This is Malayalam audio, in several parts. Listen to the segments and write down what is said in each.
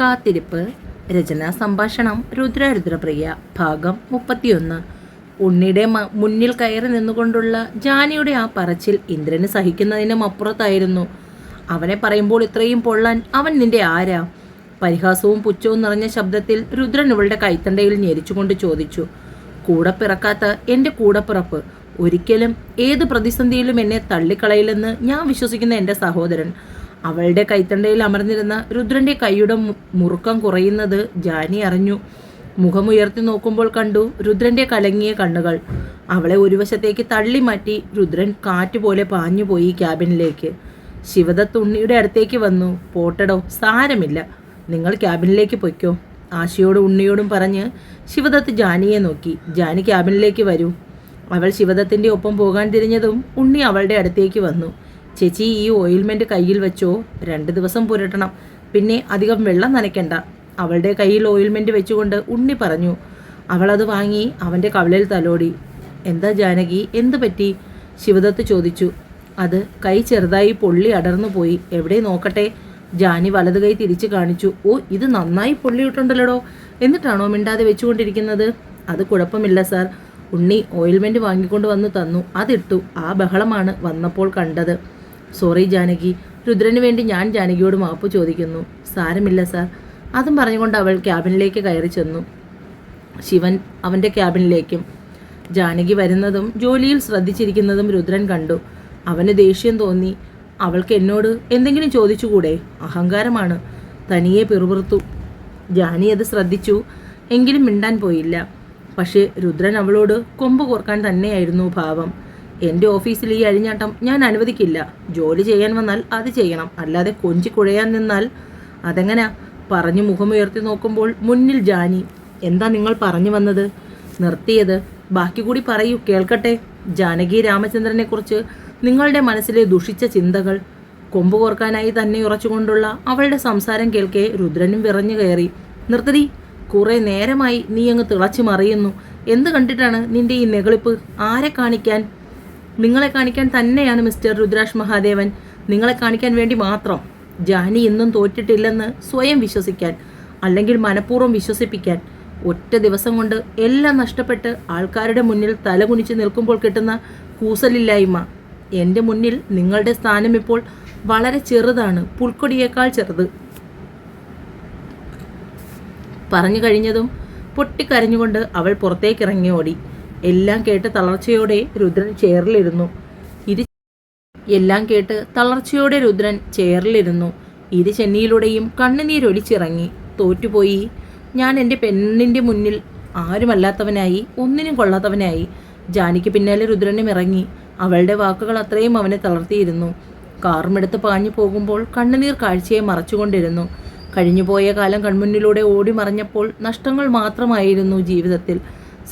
കാത്തിരിപ്പ് രചന സംഭാഷണം രുദ്രരുദ്രപ്രിയ ഭാഗം മുപ്പത്തിയൊന്ന്. ഉണ്ണിയുടെ മുന്നിൽ കയറി നിന്നുകൊണ്ടുള്ള ജാനിയുടെ ആ പറച്ചിൽ ഇന്ദ്രന് സഹിക്കുന്നതിനും അപ്പുറത്തായിരുന്നു. അവനെ പറയുമ്പോൾ ഇത്രയും പൊള്ളാൻ അവൻ നിന്റെ ആരാ? പരിഹാസവും പുച്ഛവും നിറഞ്ഞ ശബ്ദത്തിൽ രുദ്രൻ ഇവളുടെ കൈത്തണ്ടയിൽ ഞെരിച്ചുകൊണ്ട് ചോദിച്ചു. കൂടെ പിറക്കാത്ത എന്റെ കൂടപ്പിറപ്പ് ഒരിക്കലും ഏത് പ്രതിസന്ധിയിലും എന്നെ തള്ളിക്കളയില്ലെന്ന് ഞാൻ വിശ്വസിക്കുന്ന എന്റെ സഹോദരൻ. അവളുടെ കൈത്തണ്ടയിൽ അമർന്നിരുന്ന രുദ്രന്റെ കൈയുടെ മുറുക്കം കുറയുന്നത് ജാനി അറിഞ്ഞു. മുഖമുയർത്തി നോക്കുമ്പോൾ കണ്ടു രുദ്രന്റെ കലങ്ങിയ കണ്ണുകൾ. അവളെ ഒരു വശത്തേക്ക് തള്ളി മാറ്റി രുദ്രൻ കാറ്റുപോലെ പാഞ്ഞുപോയി ക്യാബിനിലേക്ക്. ശിവദത്ത് ഉണ്ണിയുടെ അടുത്തേക്ക് വന്നു. പോട്ടടോ സാരമില്ല. നിങ്ങൾ ക്യാബിനിലേക്ക് പൊയ്ക്കോ. ആശയോടും ഉണ്ണിയോടും പറഞ്ഞ് ശിവദത്ത് ജാനിയെ നോക്കി. ജാനി ക്യാബിനിലേക്ക് വരൂ. അവൾ ശിവദത്തിന്റെ ഒപ്പം പോകാൻ തിരിഞ്ഞതും ഉണ്ണി അവളുടെ അടുത്തേക്ക് വന്നു. ചേച്ചി ഈ ഓയിൽമെന്റ് കയ്യിൽ വെച്ചോ? രണ്ട് ദിവസം പുരട്ടണം. പിന്നെ അധികം വെള്ളം നനയ്ക്കണ്ട. അവളുടെ കയ്യിൽ ഓയിൽമെന്റ് വെച്ചുകൊണ്ട് ഉണ്ണി പറഞ്ഞു. അവളത് വാങ്ങി അവന്റെ കവിളിൽ തലോടി. എന്താ ജാനകി? എന്തു പറ്റി? ശിവദത്ത് ചോദിച്ചു. അത് കൈ ചെറുതായി പൊള്ളി അടർന്നു പോയി. എവിടെ നോക്കട്ടെ? ജാനി വലത് കൈ തിരിച്ചു കാണിച്ചു. ഓ ഇത് നന്നായി പൊള്ളിയിട്ടുണ്ടല്ലോ എന്നിട്ടാണോ മിണ്ടാതെ വെച്ചുകൊണ്ടിരിക്കുന്നത്? അത് കുഴപ്പമില്ല സാർ. ഉണ്ണി ഓയിൽമെന്റ് വാങ്ങിക്കൊണ്ട് വന്ന് തന്നു. അതിട്ടു. ആ ബഹളമാണ് വന്നപ്പോൾ കണ്ടത്. സോറി ജാനകി. രുദ്രന് വേണ്ടി ഞാൻ ജാനകിയോട് മാപ്പ് ചോദിക്കുന്നു. സാരമില്ല സാർ. അതും പറഞ്ഞുകൊണ്ട് അവൾ ക്യാബിനിലേക്ക് കയറി ചെന്നു. ശിവൻ അവന്റെ ക്യാബിനിലേക്കും. ജാനകി വരുന്നതും ജോലിയിൽ ശ്രദ്ധിച്ചിരിക്കുന്നതും രുദ്രൻ കണ്ടു. അവന് ദേഷ്യം തോന്നി. അവൾക്ക് എന്നോട് എന്തെങ്കിലും ചോദിച്ചുകൂടെ? അഹങ്കാരമാണ്. തനിയെ പിറുപിറുത്തു. ജാനി അത് ശ്രദ്ധിച്ചു. എങ്കിലും മിണ്ടാൻ പോയില്ല. പക്ഷേ രുദ്രൻ അവളോട് കൊമ്പ് കോർക്കാൻ തന്നെയായിരുന്നു ഭാവം. എന്റെ ഓഫീസിൽ ഈ അഴിഞ്ഞാട്ടം ഞാൻ അനുവദിക്കില്ല. ജോലി ചെയ്യാൻ വന്നാൽ അത് ചെയ്യണം. അല്ലാതെ കൊഞ്ചി കുഴയാൻ നിന്നാൽ അതെങ്ങനാ? പറഞ്ഞു മുഖമുയർത്തി നോക്കുമ്പോൾ മുന്നിൽ ജാനി എന്താ നിങ്ങൾ പറഞ്ഞു വന്നത്? നിർത്തിയത്. ബാക്കി കൂടി പറയൂ കേൾക്കട്ടെ? ജാനകി രാമചന്ദ്രനെക്കുറിച്ച് നിങ്ങളുടെ മനസ്സിലെ ദുഷിച്ച ചിന്തകൾ കൊമ്പ് കോർക്കാനായി തന്നെ ഉറച്ചുകൊണ്ടുള്ള അവളുടെ സംസാരം കേൾക്കെ രുദ്രനും വിറഞ്ഞു കയറി. നിർത്തടി കുറെ നേരമായി നീ അങ്ങ് തിളച്ചു മറിയുന്നു. എന്ത് കണ്ടിട്ടാണ് നിന്റെ ഈ നെകളിപ്പ് ആരെ കാണിക്കാൻ? നിങ്ങളെ കാണിക്കാൻ തന്നെയാണ് മിസ്റ്റർ രുദ്രാഷ് മഹാദേവൻ. നിങ്ങളെ കാണിക്കാൻ വേണ്ടി മാത്രം. ജാനി ഇന്നും തോറ്റിട്ടില്ലെന്ന് സ്വയം വിശ്വസിക്കാൻ അല്ലെങ്കിൽ മനഃപൂർവം വിശ്വസിപ്പിക്കാൻ. ഒറ്റ ദിവസം കൊണ്ട് എല്ലാം നഷ്ടപ്പെട്ട് ആൾക്കാരുടെ മുന്നിൽ തലകുനിച്ച് നിൽക്കുമ്പോൾ കിട്ടുന്ന കൂസലില്ലായ്മ. എന്റെ മുന്നിൽ നിങ്ങളുടെ സ്ഥാനം ഇപ്പോൾ വളരെ ചെറുതാണ് പുൽക്കൊടിയേക്കാൾ ചെറുത്. പറഞ്ഞു കഴിഞ്ഞതും പൊട്ടിക്കരഞ്ഞുകൊണ്ട് അവൾ പുറത്തേക്ക് ഇറങ്ങി ഓടി. എല്ലാം കേട്ട് തളർച്ചയോടെ രുദ്രൻ ചേറിലിരുന്നു ഇരു എല്ലാം കേട്ട് തളർച്ചയോടെ രുദ്രൻ ചേറിലിരുന്നു ഇരു ചെന്നിയിലൂടെയും കണ്ണുനീരൊലിച്ചിറങ്ങി തോറ്റുപോയി. ഞാൻ എന്റെ പെണ്ണിന്റെ മുന്നിൽ ആരുമല്ലാത്തവനായി ഒന്നിനും കൊള്ളാത്തവനായി. ജാനിക്ക് പിന്നാലെ രുദ്രനും ഇറങ്ങി. അവളുടെ വാക്കുകൾ അത്രയും അവനെ തളർത്തിയിരുന്നു. കാറുമെടുത്ത് പാഞ്ഞു പോകുമ്പോൾ കണ്ണുനീർ കാഴ്ചയെ മറച്ചുകൊണ്ടിരുന്നു. കഴിഞ്ഞുപോയ കാലം കൺമുന്നിലൂടെ ഓടി മറഞ്ഞപ്പോൾ നഷ്ടങ്ങൾ മാത്രമായിരുന്നു ജീവിതത്തിൽ.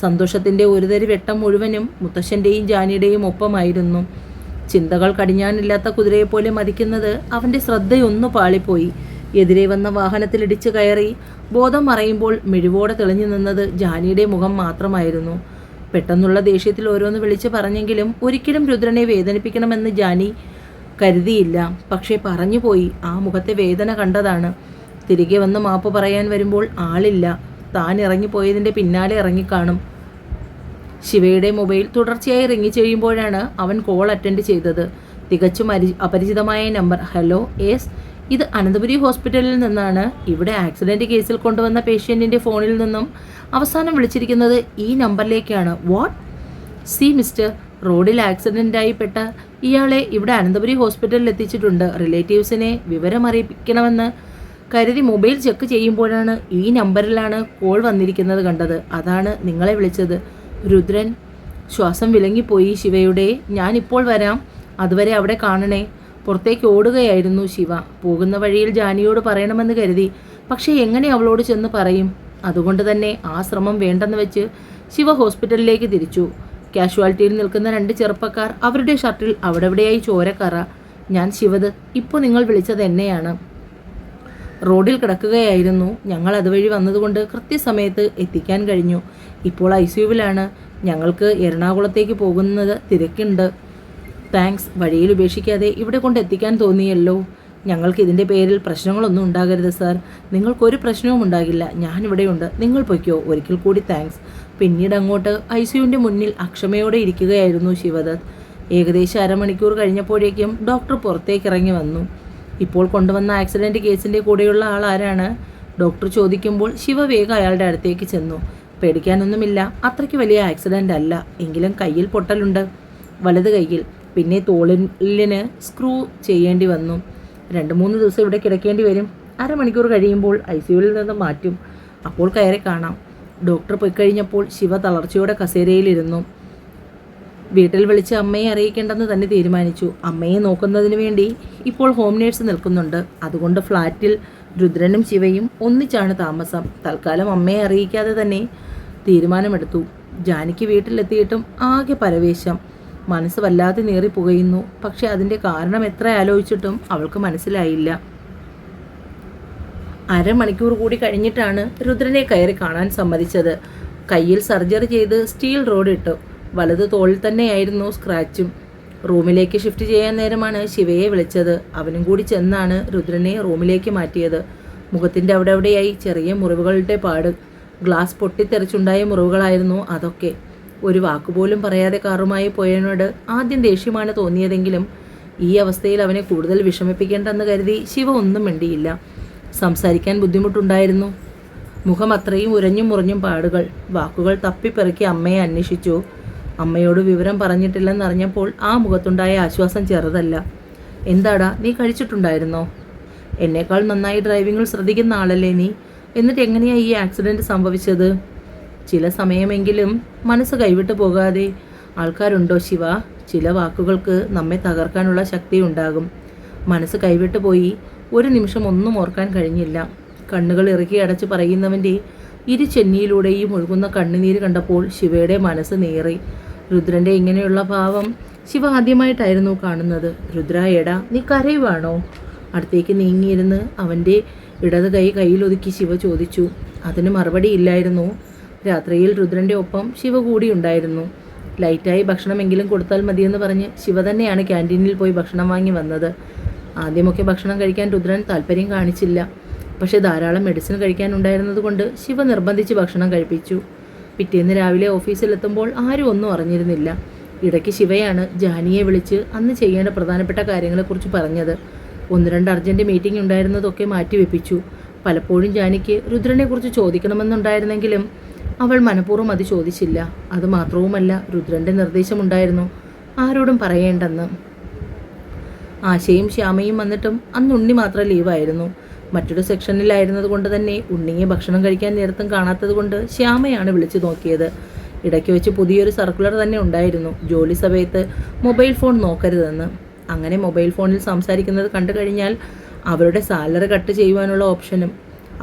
സന്തോഷത്തിന്റെ ഒരുതരി വെട്ടം മുഴുവനും മുത്തശ്ശന്റെയും ജാനിയുടെയും ഒപ്പമായിരുന്നു. ചിന്തകൾ കടിഞ്ഞാനില്ലാത്ത കുതിരയെപ്പോലെ മതിക്കുന്നത് അവന്റെ ശ്രദ്ധയൊന്നു പാളിപ്പോയി. എതിരെ വന്ന വാഹനത്തിലിടിച്ചു കയറി ബോധം മറയുമ്പോൾ മിഴിവോടെ തെളിഞ്ഞു നിന്നത് ജാനിയുടെ മുഖം മാത്രമായിരുന്നു. പെട്ടെന്നുള്ള ദേഷ്യത്തിൽ ഓരോന്ന് വിളിച്ചു പറഞ്ഞെങ്കിലും ഒരിക്കലും രുദ്രനെ വേദനിപ്പിക്കണമെന്ന് ജാനി കരുതിയില്ല. പക്ഷേ പറഞ്ഞുപോയി ആ മുഖത്തെ വേദന കണ്ടതാണ്. തിരികെ വന്ന് മാപ്പ് പറയാൻ വരുമ്പോൾ ആളില്ല. താൻ ഇറങ്ങിപ്പോയതിന്റെ പിന്നാലെ ഇറങ്ങിക്കാണും. ശിവയുടെ മൊബൈൽ തുടർച്ചയായി ഇറങ്ങി ചെയ്യുമ്പോഴാണ് അവൻ കോൾ അറ്റൻഡ് ചെയ്തത്. തികച്ചും അരി അപരിചിതമായ നമ്പർ. ഹലോ എസ് ഇത് അനന്തപുരി ഹോസ്പിറ്റലിൽ നിന്നാണ്. ഇവിടെ ആക്സിഡന്റ് കേസിൽ കൊണ്ടുവന്ന പേഷ്യന്റിന്റെ ഫോണിൽ നിന്നും അവസാനം വിളിച്ചിരിക്കുന്നത് ഈ നമ്പറിലേക്കാണ്. വാട്ട്? See mister. റോഡിൽ ആക്സിഡന്റായി പെട്ട ഇയാളെ ഇവിടെ അനന്തപുരി ഹോസ്പിറ്റലിൽ എത്തിച്ചിട്ടുണ്ട്. റിലേറ്റീവ്സിനെ വിവരം അറിയിക്കണമെന്ന് കരുതി മൊബൈൽ ചെക്ക് ചെയ്യുമ്പോഴാണ് ഈ നമ്പറിലാണ് കോൾ വന്നിരിക്കുന്നത് കണ്ടത്. അതാണ് നിങ്ങളെ വിളിച്ചത്. രുദ്രൻ ശ്വാസം വിലങ്ങിപ്പോയി ശിവയുടെ. ഞാനിപ്പോൾ വരാം. അതുവരെ അവിടെ കാണണേ. പുറത്തേക്ക് ഓടുകയായിരുന്നു ശിവ. പോകുന്ന വഴിയിൽ ജാനിയോട് പറയണമെന്ന് കരുതി. പക്ഷേ എങ്ങനെ അവളോട് ചെന്ന് പറയും? അതുകൊണ്ട് തന്നെ ആ ശ്രമം വേണ്ടെന്ന് വെച്ച് ശിവ ഹോസ്പിറ്റലിലേക്ക് തിരിച്ചു. കാഷ്വാലിറ്റിയിൽ നിൽക്കുന്ന രണ്ട് ചെറുപ്പക്കാർ അവരുടെ ഷർട്ടിൽ അവിടെവിടെയായി ചോരക്കറ ഞാൻ ശിവത് ഇപ്പോൾ നിങ്ങൾ വിളിച്ചത് എന്നെയാണ്. റോഡിൽ കിടക്കുകയായിരുന്നു. ഞങ്ങൾ അതുവഴി വന്നതുകൊണ്ട് കൃത്യസമയത്ത് എത്തിക്കാൻ കഴിഞ്ഞു. ഇപ്പോൾ ഐ സിയുവിലാണ് ഞങ്ങൾക്ക് എറണാകുളത്തേക്ക് പോകുന്നത് തിരക്കുണ്ട്. താങ്ക്സ്. വഴിയിൽ ഉപേക്ഷിക്കാതെ ഇവിടെ കൊണ്ട് എത്തിക്കാൻ തോന്നിയല്ലോ. ഞങ്ങൾക്ക് ഇതിന്റെ പേരിൽ പ്രശ്നങ്ങളൊന്നും ഉണ്ടാകരുത് സാർ. നിങ്ങൾക്കൊരു പ്രശ്നവും ഉണ്ടാകില്ല. ഞാനിവിടെയുണ്ട് നിങ്ങൾ പൊയ്ക്കോ. ഒരിക്കൽ കൂടി താങ്ക്സ്. പിന്നീട് അങ്ങോട്ട് ഐ സിയുവിന്റെ മുന്നിൽ അക്ഷമയോടെ ഇരിക്കുകയായിരുന്നു ശിവദത്ത്. ഏകദേശം അരമണിക്കൂർ കഴിഞ്ഞപ്പോഴേക്കും ഡോക്ടർ പുറത്തേക്ക് ഇറങ്ങി വന്നു. ഇപ്പോൾ കൊണ്ടുവന്ന ആക്സിഡന്റ് കേസിന്റെ കൂടെയുള്ള ആൾ ആരാണ്? ഡോക്ടർ ചോദിക്കുമ്പോൾ ശിവ വേഗം അയാളുടെ അടുത്തേക്ക് ചെന്നു. പേടിക്കാനൊന്നുമില്ല അത്രയ്ക്ക് വലിയ ആക്സിഡന്റ് അല്ല എങ്കിലും കയ്യിൽ പൊട്ടലുണ്ട്. വലത് കയ്യിൽ പിന്നെ തോളിന് സ്ക്രൂ ചെയ്യേണ്ടി വന്നു. രണ്ട് മൂന്ന് ദിവസം ഇവിടെ കിടക്കേണ്ടി വരും. അരമണിക്കൂർ കഴിയുമ്പോൾ ഐ സിയുവിൽ നിന്ന് മാറ്റും. അപ്പോൾ കയറി കാണാം. ഡോക്ടർ പോയി കഴിഞ്ഞപ്പോൾ ശിവ തളർച്ചയോടെ കസേരയിലിരുന്നു വീട്ടിൽ വിളിച്ച് അമ്മയെ അറിയിക്കേണ്ടെന്ന് തന്നെ തീരുമാനിച്ചു. അമ്മയെ നോക്കുന്നതിന് വേണ്ടി ഇപ്പോൾ ഹോം നേഴ്സ് നിൽക്കുന്നുണ്ട്. അതുകൊണ്ട് ഫ്ലാറ്റിൽ രുദ്രനും ശിവയും ഒന്നിച്ചാണ് താമസം. തൽക്കാലം അമ്മയെ അറിയിക്കാതെ തന്നെ തീരുമാനമെടുത്തു. ജാനിക്ക് വീട്ടിലെത്തിയിട്ടും ആകെ പരവേശം. മനസ്സ് വല്ലാതെ നേറി പുകയുന്നു പക്ഷെ അതിന്റെ കാരണം എത്ര ആലോചിച്ചിട്ടും അവൾക്ക് മനസ്സിലായില്ല. അരമണിക്കൂർ കൂടി കഴിഞ്ഞിട്ടാണ് രുദ്രനെ കയറി കാണാൻ സമ്മതിച്ചത്. കയ്യിൽ സർജറി ചെയ്ത് സ്റ്റീൽ റോഡ് ഇട്ടു. വലത് തോളിൽ തന്നെയായിരുന്നു സ്ക്രാച്ചും. റൂമിലേക്ക് ഷിഫ്റ്റ് ചെയ്യാൻ നേരമാണ് ശിവയെ വിളിച്ചത്. അവനും കൂടി ചെന്നാണ് രുദ്രനെ റൂമിലേക്ക് മാറ്റിയത്. മുഖത്തിന്റെ അവിടെ അവിടെയായി ചെറിയ മുറിവുകളുടെ പാട്. ഗ്ലാസ് പൊട്ടിത്തെറിച്ചുണ്ടായ മുറിവുകളായിരുന്നു അതൊക്കെ. ഒരു വാക്കുപോലും പറയാതെ കാറുമായി പോയതിനോട് ആദ്യം ദേഷ്യമാണ് തോന്നിയതെങ്കിലും ഈ അവസ്ഥയിൽ അവനെ കൂടുതൽ വിഷമിപ്പിക്കേണ്ടെന്ന് കരുതി ശിവ ഒന്നും മിണ്ടിയില്ല. സംസാരിക്കാൻ ബുദ്ധിമുട്ടുണ്ടായിരുന്നു. മുഖം അത്രയും ഉരഞ്ഞും മുറിഞ്ഞും പാടുകൾ. വാക്കുകൾ തപ്പിപ്പെറുക്കി അമ്മയെ അന്വേഷിച്ചു. അമ്മയോട് വിവരം പറഞ്ഞിട്ടില്ലെന്നറിഞ്ഞപ്പോൾ ആ മുഖത്തുണ്ടായ ആശ്വാസം ചെറുതല്ല. എന്താടാ നീ കഴിച്ചിട്ടുണ്ടായിരുന്നോ? എന്നേക്കാൾ നന്നായി ഡ്രൈവിങ്ങിൽ ശ്രദ്ധിക്കുന്ന ആളല്ലേ നീ? എന്നിട്ട് എങ്ങനെയാ ഈ ആക്സിഡന്റ് സംഭവിച്ചത്? ചില സമയമെങ്കിലും മനസ്സ് കൈവിട്ടു പോകാതെ. ആൾക്കാരുണ്ടോ ശിവ? ചില വാക്കുകൾക്ക് നമ്മെ തകർക്കാനുള്ള ശക്തി ഉണ്ടാകും. മനസ്സ് കൈവിട്ടു പോയി ഒരു നിമിഷം ഒന്നും ഓർക്കാൻ കഴിഞ്ഞില്ല. കണ്ണുകൾ ഇറുക്കി അടച്ച് പറയുന്നവന്റെ ഇരു ചെന്നിയിലൂടെയും ഒഴുകുന്ന കണ്ണുനീര് കണ്ടപ്പോൾ ശിവയുടെ മനസ്സ് നീറി. രുദ്രന്റെ ഇങ്ങനെയുള്ള ഭാവം ശിവ ആദ്യമായിട്ടായിരുന്നു കാണുന്നത്. രുദ്ര എടാ നീ കരയുവാണോ? അടുത്തേക്ക് നീങ്ങിയിരുന്ന് അവന്റെ ഇടത് കൈ കയ്യിലൊതുക്കി ശിവ ചോദിച്ചു. അതിന് മറുപടി ഇല്ലായിരുന്നു. രാത്രിയിൽ രുദ്രന്റെ ഒപ്പം ശിവ കൂടി ഉണ്ടായിരുന്നു. ലൈറ്റായി ഭക്ഷണമെങ്കിലും കൊടുത്താൽ മതിയെന്ന് പറഞ്ഞ് ശിവ തന്നെയാണ് ക്യാന്റീനിൽ പോയി ഭക്ഷണം വാങ്ങി വന്നത്. ആദ്യമൊക്കെ ഭക്ഷണം കഴിക്കാൻ രുദ്രൻ താല്പര്യം കാണിച്ചില്ല. പക്ഷേ ധാരാളം മെഡിസിൻ കഴിക്കാനുണ്ടായിരുന്നത് കൊണ്ട് ശിവ നിർബന്ധിച്ച് ഭക്ഷണം കഴിപ്പിച്ചു. പിറ്റേന്ന് രാവിലെ ഓഫീസിലെത്തുമ്പോൾ ആരും ഒന്നും അറിഞ്ഞിരുന്നില്ല. ഇടയ്ക്ക് ശിവയാണ് ജാനിയെ വിളിച്ച് അന്ന് ചെയ്യേണ്ട പ്രധാനപ്പെട്ട കാര്യങ്ങളെക്കുറിച്ച് പറഞ്ഞത്. ഒന്ന് രണ്ട് അർജന്റ് മീറ്റിംഗ് ഉണ്ടായിരുന്നതൊക്കെ മാറ്റിവെപ്പിച്ചു. പലപ്പോഴും ജാനിക്ക് രുദ്രനെക്കുറിച്ച് ചോദിക്കണമെന്നുണ്ടായിരുന്നെങ്കിലും അവൾ മനഃപൂർവം അത് ചോദിച്ചില്ല. അത് മാത്രവുമല്ല രുദ്രന്റെ നിർദ്ദേശമുണ്ടായിരുന്നു. ആരോടും പറയേണ്ടെന്ന്. ആശയും ശ്യാമയും വന്നിട്ടും അന്ന് ഉണ്ണി മാത്രം ലീവായിരുന്നു. മറ്റൊരു സെക്ഷനിലായിരുന്നത് കൊണ്ട് തന്നെ ഉണ്ണിയെ ഭക്ഷണം കഴിക്കാൻ നേരത്തും കാണാത്തത് കൊണ്ട് ശ്യാമയാണ് വിളിച്ചു നോക്കിയത്. ഇടയ്ക്ക് വെച്ച് പുതിയൊരു സർക്കുലർ തന്നെ ഉണ്ടായിരുന്നു. ജോലി സമയത്ത് മൊബൈൽ ഫോൺ നോക്കരുതെന്ന്. അങ്ങനെ മൊബൈൽ ഫോണിൽ സംസാരിക്കുന്നത് കണ്ടു കഴിഞ്ഞാൽ അവരുടെ സാലറി കട്ട് ചെയ്യുവാനുള്ള ഓപ്ഷനും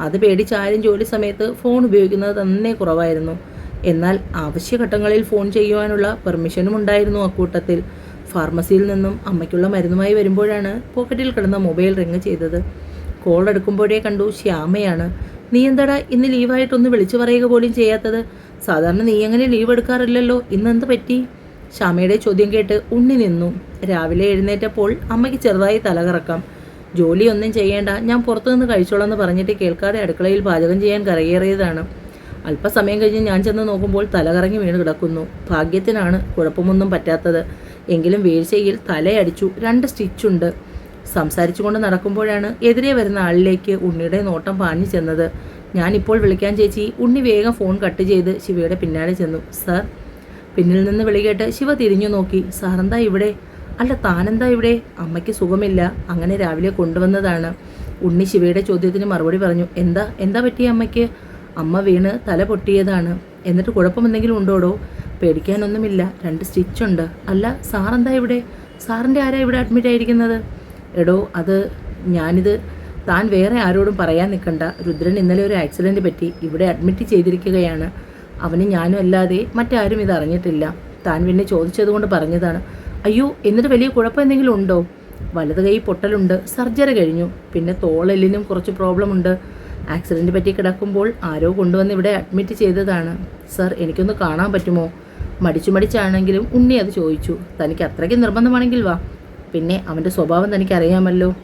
അത് പേടിച്ച് ആരും ജോലി സമയത്ത് ഫോൺ ഉപയോഗിക്കുന്നത് തന്നെ കുറവായിരുന്നു. എന്നാൽ ആവശ്യഘട്ടങ്ങളിൽ ഫോൺ ചെയ്യുവാനുള്ള പെർമിഷനും ഉണ്ടായിരുന്നു അക്കൂട്ടത്തിൽ. ഫാർമസിയിൽ നിന്നും അമ്മയ്ക്കുള്ള മരുന്നുമായി വരുമ്പോഴാണ് പോക്കറ്റിൽ കിടന്ന മൊബൈൽ റിങ് ചെയ്തത്. കോൾ എടുക്കുമ്പോഴേ കണ്ടു ശ്യാമയാണ്. നീ എന്താടാ ഇന്ന് ലീവായിട്ടൊന്ന് വിളിച്ചു പറയുക പോലും ചെയ്യാത്തത്? സാധാരണ നീ എങ്ങനെ ലീവ് എടുക്കാറില്ലല്ലോ. ഇന്നെന്ത് പറ്റി? ശ്യാമയുടെ ചോദ്യം കേട്ട് ഉണ്ണി നിന്നു. രാവിലെ എഴുന്നേറ്റപ്പോൾ അമ്മയ്ക്ക് ചെറുതായി തലകറക്കം. ജോലിയൊന്നും ചെയ്യേണ്ട. ഞാൻ പുറത്തുനിന്ന് കഴിച്ചോളാം എന്ന് പറഞ്ഞിട്ട് കേൾക്കാതെ അടുക്കളയിൽ പാചകം ചെയ്യാൻ കരയേറിയതാണ് അല്പസമയം കഴിഞ്ഞ് ഞാൻ ചെന്ന് നോക്കുമ്പോൾ തലകറങ്ങി വീണ് കിടക്കുന്നു. ഭാഗ്യത്തിനാണ് കുഴപ്പമൊന്നും പറ്റാത്തത്. എങ്കിലും വീഴ്ചയിൽ തലയടിച്ചു. രണ്ട് സ്റ്റിച്ചുണ്ട് സംസാരിച്ചുകൊണ്ട് നടക്കുമ്പോഴാണ് എതിരെ വരുന്ന ആളിലേക്ക് ഉണ്ണിയുടെ നോട്ടം പാഞ്ഞു ചെന്നത്. ഞാനിപ്പോൾ വിളിക്കാൻ ചേച്ചി ഉണ്ണി വേഗം ഫോൺ കട്ട് ചെയ്ത് ശിവയുടെ പിന്നാലെ ചെന്നു. സർ പിന്നിൽ നിന്ന് വിളികേട്ട് ശിവ തിരിഞ്ഞു നോക്കി. സാറെന്താ ഇവിടെ? അല്ല താനെന്താ ഇവിടെ? അമ്മയ്ക്ക് സുഖമില്ല. അങ്ങനെ രാവിലെ കൊണ്ടുവന്നതാണ്. ഉണ്ണി ശിവയുടെ ചോദ്യത്തിന് മറുപടി പറഞ്ഞു. എന്താ എന്താ പറ്റിയ അമ്മയ്ക്ക്? അമ്മ വീണ് തല പൊട്ടിയതാണ്. എന്നിട്ട് കുഴപ്പമെന്തെങ്കിലും ഉണ്ടോടോ? പേടിക്കാനൊന്നുമില്ല. രണ്ട് സ്റ്റിച്ചുണ്ട് അല്ല സാറെന്താ ഇവിടെ? സാറിന്റെ ആരാ ഇവിടെ അഡ്മിറ്റ് ആയിരിക്കുന്നത് എടോ അത് ഞാനിത് താൻ വേറെ ആരോടും പറയാൻ നിൽക്കണ്ട. രുദ്രൻ ഇന്നലെ ഒരു ആക്സിഡന്റ് പറ്റി. ഇവിടെ അഡ്മിറ്റ് ചെയ്തിരിക്കുകയാണ്. അവന് ഞാനും അല്ലാതെ മറ്റാരും ഇത് അറിഞ്ഞിട്ടില്ല. താൻ പിന്നെ ചോദിച്ചതുകൊണ്ട് പറഞ്ഞതാണ്. അയ്യോ എന്നിട്ട് വലിയ കുഴപ്പം എന്തെങ്കിലും ഉണ്ടോ? വലത് കൈ പൊട്ടലുണ്ട്. സർജറി കഴിഞ്ഞു. പിന്നെ തോളെല്ലിനും കുറച്ച് പ്രോബ്ലം ഉണ്ട്. ആക്സിഡന്റ് പറ്റി കിടക്കുമ്പോൾ ആരോ കൊണ്ടുവന്ന് ഇവിടെ അഡ്മിറ്റ് ചെയ്തതാണ്. സർ എനിക്കൊന്ന് കാണാൻ പറ്റുമോ? മടിച്ചു മടിച്ചാണെങ്കിലും ഉണ്ണി അത് ചോദിച്ചു. തനിക്ക് അത്രയ്ക്ക് നിർബന്ധമാണെങ്കിൽ വാ. പിന്നെ അവന്റെ സ്വഭാവം തനിക്കറിയാമല്ലോ.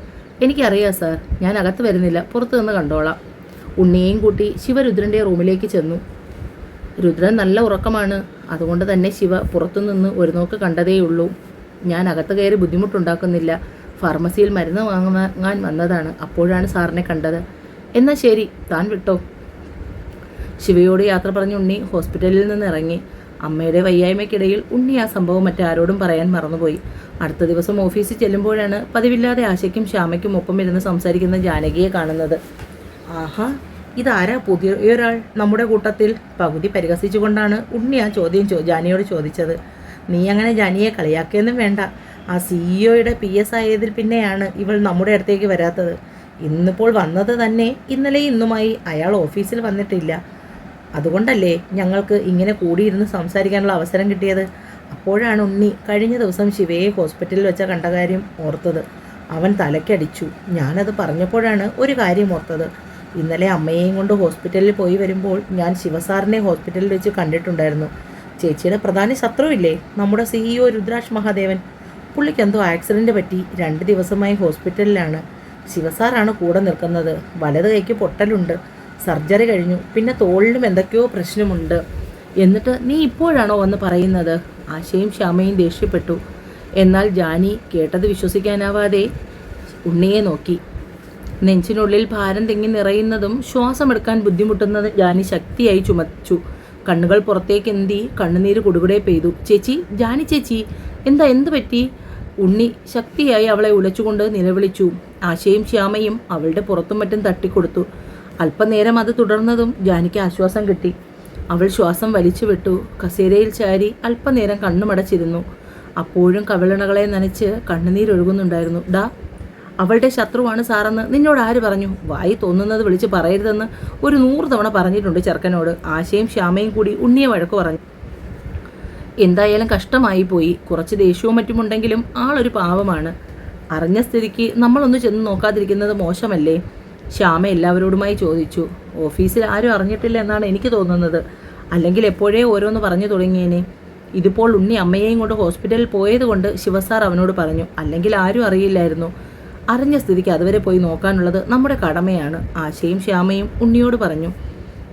എനിക്കറിയാം സാർ ഞാൻ അകത്ത് വരുന്നില്ല. പുറത്തു നിന്ന് കണ്ടോളാം. ഉണ്ണിയെയും കൂട്ടി ശിവരുദ്രന്റെ റൂമിലേക്ക് ചെന്നു. രുദ്രൻ നല്ല ഉറക്കമാണ്. അതുകൊണ്ട് തന്നെ ശിവ പുറത്തുനിന്ന് ഒരു നോക്ക് കണ്ടതേയുള്ളൂ ഞാൻ അകത്ത് കയറി ബുദ്ധിമുട്ടുണ്ടാക്കുന്നില്ല. ഫാർമസിയിൽ മരുന്ന് വാങ്ങാൻ വന്നതാണ്. അപ്പോഴാണ് സാറിനെ കണ്ടത്. എന്നാൽ ശരി താൻ വിട്ടോ? ശിവയോട് യാത്ര പറഞ്ഞ് ഉണ്ണി ഹോസ്പിറ്റലിൽ നിന്ന് ഇറങ്ങി. അമ്മയുടെ വയ്യായ്മയ്ക്കിടയിൽ ഉണ്ണി ആ സംഭവം മറ്റാരോടും പറയാൻ മറന്നുപോയി. അടുത്ത ദിവസം ഓഫീസിൽ ചെല്ലുമ്പോഴാണ് പതിവില്ലാതെ ആശയ്ക്കും ശ്യാമയ്ക്കും ഒപ്പം ഇരുന്ന് സംസാരിക്കുന്ന ജാനകിയെ കാണുന്നത്. ആഹാ ഇതാരാ പുതിയൊരാൾ? നമ്മുടെ കൂട്ടത്തിൽ പകുതി പരിഹസിച്ചുകൊണ്ടാണ് ഉണ്ണി ആ ചോദ്യം ചോ ജാനിയോട് ചോദിച്ചത്. നീ അങ്ങനെ ജാനിയെ കളിയാക്കിയൊന്നും വേണ്ട. ആ സിഇഒയുടെ പി എസ് ആയതിൽ പിന്നെയാണ് ഇവൾ നമ്മുടെ അടുത്തേക്ക് വരാത്തത്. ഇന്നിപ്പോൾ വന്നത് തന്നെ ഇന്നലെ ഇന്നുമായി. അയാൾ ഓഫീസിൽ വന്നിട്ടില്ല. അതുകൊണ്ടല്ലേ ഞങ്ങൾക്ക് ഇങ്ങനെ കൂടിയിരുന്ന് സംസാരിക്കാനുള്ള അവസരം കിട്ടിയത്? അപ്പോഴാണ് ഉണ്ണി കഴിഞ്ഞ ദിവസം ശിവയെ ഹോസ്പിറ്റലിൽ വെച്ച കണ്ട കാര്യം ഓർത്തത്. അവൻ തലക്കടിച്ചു. ഞാനത് പറഞ്ഞപ്പോഴാണ് ഒരു കാര്യം ഓർത്തത്. ഇന്നലെ അമ്മയെയും കൊണ്ട് ഹോസ്പിറ്റലിൽ പോയി വരുമ്പോൾ ഞാൻ ശിവസാറിനെ ഹോസ്പിറ്റലിൽ വെച്ച് കണ്ടിട്ടുണ്ടായിരുന്നു. ചേച്ചിയുടെ പ്രധാന ശത്രുവില്ലേ നമ്മുടെ സിഇഒ രുദ്രാക്ഷ് മഹാദേവൻ? പുള്ളിക്ക് എന്തോ ആക്സിഡന്റ് പറ്റി രണ്ട് ദിവസമായി ഹോസ്പിറ്റലിലാണ്. ശിവസാറാണ് കൂടെ നിൽക്കുന്നത്. വലത് കൈക്ക് പൊട്ടലുണ്ട്. സർജറി കഴിഞ്ഞു. പിന്നെ തോളിനും എന്തൊക്കെയോ പ്രശ്നമുണ്ട്. എന്നിട്ട് നീ ഇപ്പോഴാണോ വന്ന് പറയുന്നത്? ആശയും ശ്യാമയും ദേഷ്യപ്പെട്ടു. എന്നാൽ ജാനി കേട്ടത് വിശ്വസിക്കാനാവാതെ ഉണ്ണിയെ നോക്കി. നെഞ്ചിനുള്ളിൽ ഭാരം തെങ്ങി നിറയുന്നതും ശ്വാസമെടുക്കാൻ ബുദ്ധിമുട്ടുന്നത് ജാനി ശക്തിയായി ചുമച്ചു. കണ്ണുകൾ പുറത്തേക്ക് എന്തി കണ്ണുനീര് കുടുകുടെ പെയ്തു. ചേച്ചി ജാനി ചേച്ചി എന്താ എന്ത് പറ്റി? ഉണ്ണി ശക്തിയായി അവളെ ഉലച്ചുകൊണ്ട് നിലവിളിച്ചു. ആശയും ശ്യാമയും അവളുടെ പുറത്തും മറ്റും തട്ടിക്കൊടുത്തു. അല്പനേരം അത് തുടർന്നതും ജാനിക്ക് ആശ്വാസം കിട്ടി. അവൾ ശ്വാസം വലിച്ചു വിട്ടു. കസേരയിൽ ചാരി അല്പനേരം കണ്ണുമടച്ചിരുന്നു. അപ്പോഴും കവിളണകളെ നനച്ച് കണ്ണുനീരൊഴുകുന്നുണ്ടായിരുന്നു. ഡാ അവളുടെ ശത്രുവാണ് സാറെന്ന് നിന്നോട് ആര് പറഞ്ഞു? വായി തോന്നുന്നത് വിളിച്ച് പറയരുതെന്ന് ഒരു നൂറ് തവണ പറഞ്ഞിട്ടുണ്ട് ചെറുക്കനോട്. ആശയും ശ്യാമയും കൂടി ഉണ്ണിയ വഴക്ക് പറഞ്ഞു. എന്തായാലും കഷ്ടമായി പോയി. കുറച്ച് ദേഷ്യവും മറ്റുമുണ്ടെങ്കിലും ആളൊരു പാവമാണ്. അറിഞ്ഞ സ്ഥിതിക്ക് നമ്മളൊന്ന് ചെന്ന് നോക്കാതിരിക്കുന്നത് മോശമല്ലേ? ശ്യാമ എല്ലാവരോടുമായി ചോദിച്ചു ഓഫീസിൽ ആരും അറിഞ്ഞിട്ടില്ല എന്നാണ് എനിക്ക് തോന്നുന്നത്. അല്ലെങ്കിൽ എപ്പോഴേ ഓരോന്ന് പറഞ്ഞു തുടങ്ങിയേനെ. ഇതിപ്പോൾ ഉണ്ണി അമ്മയെയും കൊണ്ട് ഹോസ്പിറ്റലിൽ പോയതുകൊണ്ട് ശിവസാർ അവനോട് പറഞ്ഞു അല്ലെങ്കിൽ ആരും അറിയില്ലായിരുന്നു. അറിഞ്ഞ സ്ഥിതിക്ക് അതുവരെ പോയി നോക്കാനുള്ളത് നമ്മുടെ കടമയാണ് ആശയും ശ്യാമയും ഉണ്ണിയോട് പറഞ്ഞു.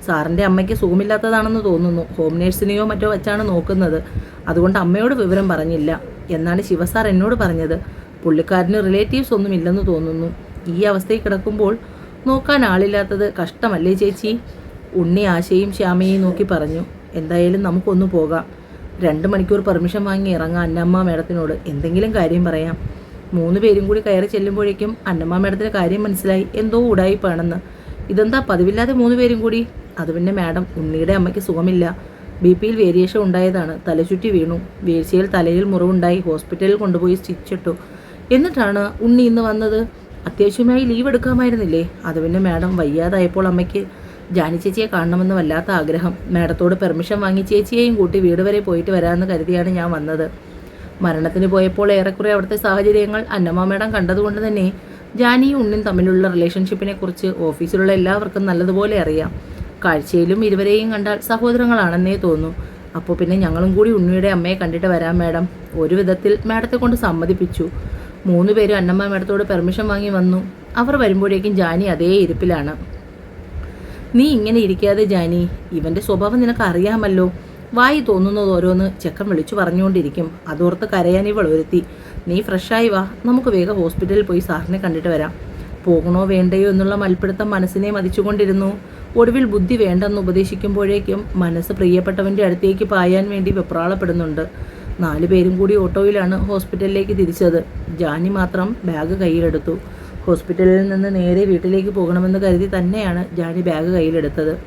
സാറിന്റെ അമ്മയ്ക്ക് സുഖമില്ലാത്തതാണെന്ന് തോന്നുന്നു. ഹോം നേഴ്സിനെയോ മറ്റോ വച്ചാണ് നോക്കുന്നത്. അതുകൊണ്ട് അമ്മയോട് വിവരം പറഞ്ഞില്ല. എന്നാണ് ശിവസാർ എന്നോട് പറഞ്ഞത്. പുള്ളിക്കാരന് റിലേറ്റീവ്സ് ഒന്നും ഇല്ലെന്ന് തോന്നുന്നു. ഈ അവസ്ഥയിൽ കിടക്കുമ്പോൾ നോക്കാൻ ആളില്ലാത്തത് കഷ്ടമല്ലേ ചേച്ചി? ഉണ്ണി ആശയും ശ്യാമയെയും നോക്കി പറഞ്ഞു. എന്തായാലും നമുക്കൊന്ന് പോകാം. രണ്ട് മണിക്കൂർ പെർമിഷൻ വാങ്ങി ഇറങ്ങാം അന്നമ്മ മേഡത്തിനോട്. എന്തെങ്കിലും കാര്യം പറയാം. മൂന്ന് പേരും കൂടി കയറി ചെല്ലുമ്പോഴേക്കും അന്നമ്മ മേഡത്തിന്റെ കാര്യം മനസ്സിലായി. എന്തോ ഉടായിപ്പാണെന്ന്. ഇതെന്താ പതിവില്ലാതെ മൂന്ന് പേരും കൂടി? അത് പിന്നെ മാഡം ഉണ്ണിയുടെ അമ്മയ്ക്ക് സുഖമില്ല. ബി പിയിൽ വേരിയേഷൻ ഉണ്ടായതാണ്. തലചുറ്റി വീണു. വീഴ്ചയിൽ തലയിൽ മുറിവുണ്ടായി. ഹോസ്പിറ്റലിൽ കൊണ്ടുപോയി സ്റ്റിച്ചിട്ടു എന്നിട്ടാണ് ഉണ്ണി ഇന്ന് വന്നത്? അത്യാവശ്യമായി ലീവ് എടുക്കാമായിരുന്നില്ലേ? അത് പിന്നെ മാഡം വയ്യാതായപ്പോൾ അമ്മയ്ക്ക് ജാനി ചേച്ചിയെ കാണണമെന്ന് വല്ലാത്ത ആഗ്രഹം. മാഡത്തോട് പെർമിഷൻ വാങ്ങി ചേച്ചിയെയും കൂട്ടി വീട് വരെ പോയിട്ട് വരാമെന്ന് കരുതിയാണ് ഞാൻ വന്നത്. മരണത്തിന് പോയപ്പോൾ ഏറെക്കുറെ അവിടുത്തെ സാഹചര്യങ്ങൾ അന്നമ്മ മാഡം കണ്ടതുകൊണ്ട് തന്നെ ജാനിയും ഉണ്ണിയും തമ്മിലുള്ള റിലേഷൻഷിപ്പിനെ കുറിച്ച് ഓഫീസിലുള്ള എല്ലാവർക്കും നല്ലതുപോലെ അറിയാം. കാഴ്ചയിലും ഇരുവരെയും കണ്ടാൽ സഹോദരങ്ങളാണെന്നേ തോന്നൂ. അപ്പോൾ പിന്നെ ഞങ്ങളും കൂടി ഉണ്ണിയുടെ അമ്മയെ കണ്ടിട്ട് വരാം മാഡം. ഒരു വിധത്തിൽ മാഡത്തെ കൊണ്ട് സമ്മതിപ്പിച്ചു. മൂന്ന് പേരും അന്നമ്മ മേടത്തോട് പെർമിഷൻ വാങ്ങി വന്നു. അവർ വരുമ്പോഴേക്കും ജാനി അതേ ഇരിപ്പിലാണ്. നീ ഇങ്ങനെ ഇരിക്കാതെ ജാനി ഇവന്റെ സ്വഭാവം നിനക്ക് അറിയാമല്ലോ. വായി തോന്നുന്നത് ഓരോന്ന് ചെക്കൻ വിളിച്ചു പറഞ്ഞുകൊണ്ടിരിക്കും. അതോർത്ത് കരയാൻ ഇവൾ ഒരുത്തി. നീ ഫ്രഷായി വാ. നമുക്ക് വേഗം ഹോസ്പിറ്റലിൽ പോയി സാറിനെ കണ്ടിട്ട് വരാം. പോകണോ വേണ്ടയോ എന്നുള്ള മൽപ്പിടുത്തം മനസ്സിനെ മതിച്ചുകൊണ്ടിരുന്നു. ഒടുവിൽ ബുദ്ധി വേണ്ടെന്ന് ഉപദേശിക്കുമ്പോഴേക്കും മനസ്സ് പ്രിയപ്പെട്ടവന്റെ അടുത്തേക്ക് പായാൻ വേണ്ടി വെപ്രാളപ്പെടുന്നുണ്ട്. നാലു പേരും കൂടി ഓട്ടോയിലാണ് ഹോസ്പിറ്റലിലേക്ക് തിരിച്ചത്. ജാനി മാത്രം ബാഗ് കയ്യിലെടുത്തു. ഹോസ്പിറ്റലിൽ നിന്ന് നേരെ വീട്ടിലേക്ക് പോകണമെന്ന് കരുതി തന്നെയാണ് ജാനി ബാഗ് കയ്യിലെടുത്തത്.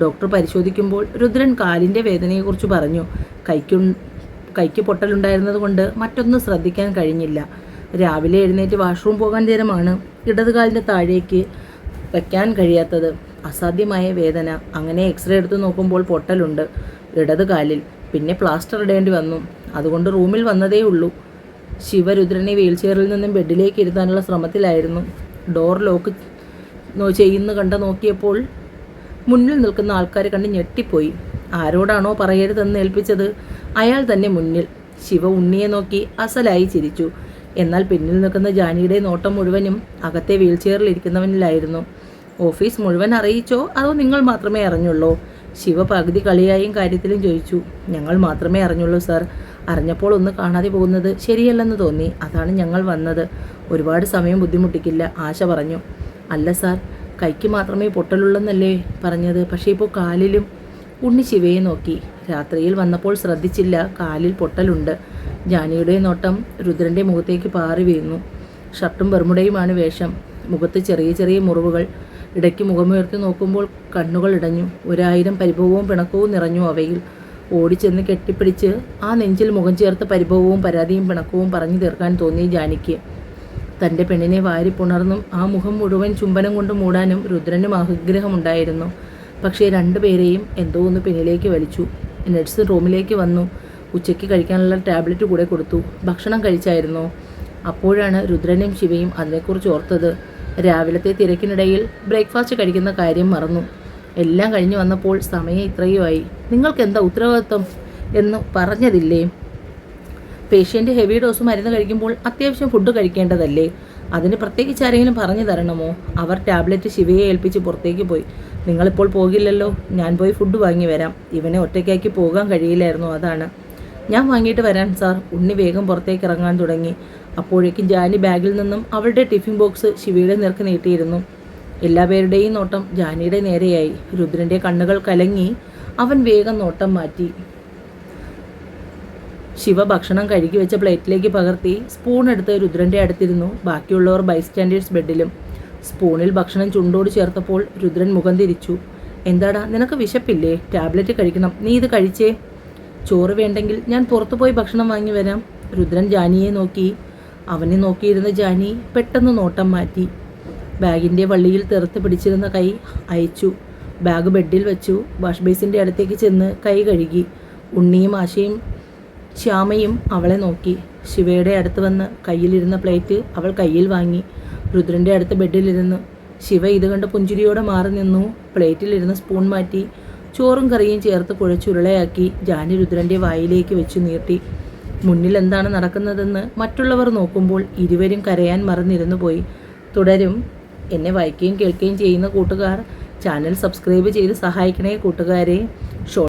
ഡോക്ടർ പരിശോധിക്കുമ്പോൾ രുദ്രൻ കാലിന്റെ വേദനയെക്കുറിച്ച് പറഞ്ഞു. കൈക്കു കൈക്ക് പൊട്ടലുണ്ടായിരുന്നത് കൊണ്ട് മറ്റൊന്നും ശ്രദ്ധിക്കാൻ കഴിഞ്ഞില്ല. രാവിലെ എഴുന്നേറ്റ് വാഷ്റൂം പോകാൻ നേരമാണ് ഇടതുകാലിന്റെ താഴേക്ക് വയ്ക്കാൻ കഴിയാത്തത്. അസാധ്യമായ വേദന. അങ്ങനെ എക്സ്റേ എടുത്ത് നോക്കുമ്പോൾ പൊട്ടലുണ്ട്. ഇടത് കാലിൽ. പിന്നെ പ്ലാസ്റ്റർ ഇടേണ്ടി വന്നു. അതുകൊണ്ട് റൂമിൽ വന്നതേ ഉള്ളൂ. ശിവരുദ്രനെ വീൽചെയറിൽ നിന്നും ബെഡിലേക്ക് ഇരുത്താനുള്ള ശ്രമത്തിലായിരുന്നു. ഡോർ ലോക്ക് ചെയ്യുന്ന കണ്ട നോക്കിയപ്പോൾ മുന്നിൽ നിൽക്കുന്ന ആൾക്കാരെ കണ്ട് ഞെട്ടിപ്പോയി. ആരോടാണോ പറയരുതെന്ന് ഏൽപ്പിച്ചത് അയാൾ തന്നെ മുന്നിൽ. ശിവ ഉണ്ണിയെ നോക്കി അസലായി ചിരിച്ചു. എന്നാൽ പിന്നിൽ നിൽക്കുന്ന ജാനിയുടെ നോട്ടം മുഴുവനും അകത്തെ വീൽ ചെയറിൽ ഇരിക്കുന്നവനിലായിരുന്നു. ഓഫീസ് മുഴുവൻ അറിയിച്ചോ? അതോ നിങ്ങൾ മാത്രമേ അറിഞ്ഞുള്ളൂ? ശിവ പകുതി കളിയായും കാര്യത്തിലും ചോദിച്ചു. ഞങ്ങൾ മാത്രമേ അറിഞ്ഞുള്ളൂ സാർ. അറിഞ്ഞപ്പോൾ ഒന്ന് കാണാതെ പോകുന്നത് ശരിയല്ലെന്ന് തോന്നി. അതാണ് ഞങ്ങൾ വന്നത്. ഒരുപാട് സമയം ബുദ്ധിമുട്ടിക്കില്ല. ആശ പറഞ്ഞു. അല്ല സാർ കൈക്ക് മാത്രമേ പൊട്ടലുള്ളെന്നല്ലേ പറഞ്ഞത്. പക്ഷേ ഇപ്പോൾ കാലിലും ഉണ്ണി ശിവയെ നോക്കി. രാത്രിയിൽ വന്നപ്പോൾ ശ്രദ്ധിച്ചില്ല. കാലിൽ പൊട്ടലുണ്ട്. ജാനിയുടെ നോട്ടം രുദ്രന്റെ മുഖത്തേക്ക് പാറി വീഴുന്നു ഷർട്ടും ബർമുടയുമാണ് വേഷം. മുഖത്ത് ചെറിയ ചെറിയ മുറിവുകൾ. ഇടയ്ക്ക് മുഖമുയർത്തി നോക്കുമ്പോൾ കണ്ണുകൾ ഇടഞ്ഞു. ഒരായിരം പരിഭവവും പിണക്കവും നിറഞ്ഞു അവയിൽ. ഓടിച്ചെന്ന് കെട്ടിപ്പിടിച്ച് ആ നെഞ്ചിൽ മുഖം ചേർത്ത് പരിഭവവും പരാതിയും പിണക്കവും പറഞ്ഞു തീർക്കാൻ തോന്നി ജാനിക്ക്. തന്റെ പെണ്ണിനെ വാരി പുണർന്നും ആ മുഖം മുഴുവൻ ചുംബനം കൊണ്ട് മൂടാനും രുദ്രനും ആഗ്രഹമുണ്ടായിരുന്നു. പക്ഷേ രണ്ടുപേരെയും എന്തോ ഒന്ന് പിന്നിലേക്ക് വലിച്ചു. നഴ്സ് റൂമിലേക്ക് വന്നു. ഉച്ചയ്ക്ക് കഴിക്കാനുള്ള ടാബ്ലറ്റ് കൂടെ കൊടുത്തു. ഭക്ഷണം കഴിച്ചായിരുന്നു? അപ്പോഴാണ് രുദ്രനും ശിവയും അതിനെക്കുറിച്ച് ഓർത്തത്. രാവിലത്തെ തിരക്കിനിടയിൽ ബ്രേക്ക്ഫാസ്റ്റ് കഴിക്കുന്ന കാര്യം മറന്നു. എല്ലാം കഴിഞ്ഞു വന്നപ്പോൾ സമയം ഇത്രയുമായി. നിങ്ങൾക്ക് എന്താ ഉത്തരവാദിത്വം എന്ന് പറഞ്ഞതില്ലേ? പേഷ്യന്റ് ഹെവി ഡോസ് മരുന്ന് കഴിക്കുമ്പോൾ അത്യാവശ്യം ഫുഡ് കഴിക്കേണ്ടതല്ലേ? അതിന് പ്രത്യേകിച്ച് ആരെങ്കിലും പറഞ്ഞു തരണമോ? അവർ ടാബ്ലറ്റ് ശിവയെ ഏൽപ്പിച്ച് പുറത്തേക്ക് പോയി. നിങ്ങളിപ്പോൾ പോകില്ലല്ലോ. ഞാൻ പോയി ഫുഡ് വാങ്ങി വരാം. ഇവനെ ഒറ്റയ്ക്കാക്കി പോകാൻ കഴിയില്ലായിരുന്നു അതാണ്. ഞാൻ വാങ്ങിയിട്ട് വരാൻ സാർ. ഉണ്ണി വേഗം പുറത്തേക്ക് ഇറങ്ങാൻ തുടങ്ങി. അപ്പോഴേക്കും ജാനി ബാഗിൽ നിന്നും അവളുടെ ടിഫിൻ ബോക്സ് ശിവയുടെ നേർക്ക് നീട്ടിയിരുന്നു. എല്ലാവരുടെയും നോട്ടം ജാനിയുടെ നേരെയായി. രുദ്രന്റെ കണ്ണുകൾ കലങ്ങി അവൻ വേഗം നോട്ടം മാറ്റി. ശിവ ഭക്ഷണം കഴുകി വെച്ച പ്ലേറ്റിലേക്ക് പകർത്തി സ്പൂൺ എടുത്ത് രുദ്രന്റെ അടുത്തിരുന്നു. ബാക്കിയുള്ളവർ ബൈസ്റ്റാൻഡേഴ്സ് ബെഡിലും സ്പൂണിൽ ഭക്ഷണം ചുണ്ടോട് ചേർത്തപ്പോൾ രുദ്രൻ മുഖം തിരിച്ചു. എന്താടാ നിനക്ക് വിശപ്പില്ലേ? ടാബ്ലറ്റ് കഴിക്കണം. നീ ഇത് കഴിച്ചേ? ചോറ് വേണ്ടെങ്കിൽ ഞാൻ പുറത്തു പോയി ഭക്ഷണം വാങ്ങി വരാം. രുദ്രൻ ജാനിയെ നോക്കി. അവനെ നോക്കിയിരുന്ന ജാനി പെട്ടെന്ന് നോട്ടം മാറ്റി. ബാഗിന്റെ വള്ളിയിൽ തെറുത്ത് പിടിച്ചിരുന്ന കൈ അയച്ചു. ബാഗ് ബെഡിൽ വെച്ചു. വാഷ് ബേസിന്റെ അടുത്തേക്ക് ചെന്ന് കൈ കഴുകി. ഉണ്ണിയും ആശയും ശ്യാമയും അവളെ നോക്കി. ശിവയുടെ അടുത്ത് വന്ന് കയ്യിലിരുന്ന പ്ലേറ്റ് അവൾ കയ്യിൽ വാങ്ങി. രുദ്രന്റെ അടുത്ത് ബെഡിലിരുന്ന് ശിവ ഇത് കണ്ട് പുഞ്ചിരിയോടെ മാറി നിന്നു. പ്ലേറ്റിലിരുന്ന് സ്പൂൺ മാറ്റി ചോറും കറിയും ചേർത്ത് കുഴച്ചുരുളയാക്കി ജാനി രുദ്രന്റെ വായിലേക്ക് വെച്ച് നീട്ടി. മുന്നിൽ എന്താണ് നടക്കുന്നതെന്ന് മറ്റുള്ളവർ നോക്കുമ്പോൾ ഇരുവരും കരയാൻ മറന്നിരുന്നു പോയി. തുടരും. എന്നെ വായിക്കുകയും കേൾക്കുകയും ചെയ്യുന്ന കൂട്ടുകാർ ചാനൽ സബ്സ്ക്രൈബ് ചെയ്ത് സഹായിക്കണേ കൂട്ടുകാരെ.